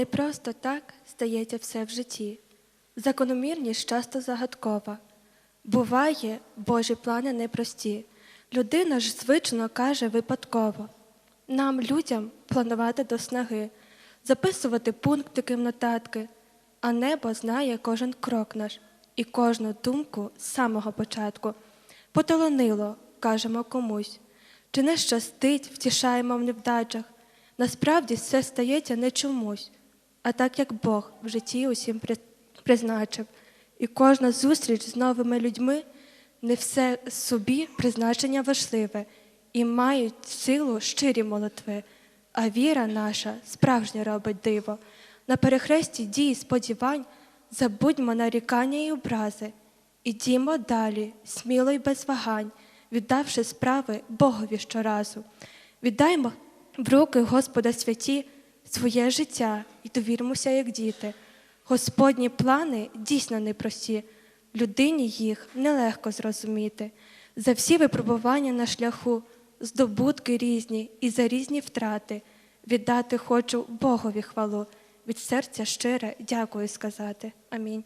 Не просто так стається все в житті. Закономірність часто загадкова. Буває, Божі плани непрості. Людина ж звично каже випадково. Нам, людям, планувати до снаги, записувати пунктики в нотатки, а небо знає кожен крок наш і кожну думку з самого початку. Поталонило, кажемо комусь, чи не щастить, втішаємо в невдачах. Насправді все стається не чомусь, а так як Бог в житті усім призначив. І кожна зустріч з новими людьми не все собі призначення важливе і мають силу щирі молитви, а віра наша справжня робить диво. На перехресті дій сподівань забудьмо нарікання і образи, ідімо далі, сміло й без вагань, віддавши справи Богові щоразу. Віддаймо в руки Господа святі своє життя і довірмося, як діти. Господні плани дійсно непрості, людині їх нелегко зрозуміти. За всі випробування на шляху, здобутки різні і за різні втрати. Віддати хочу Богові хвалу, від серця щире дякую сказати. Амінь.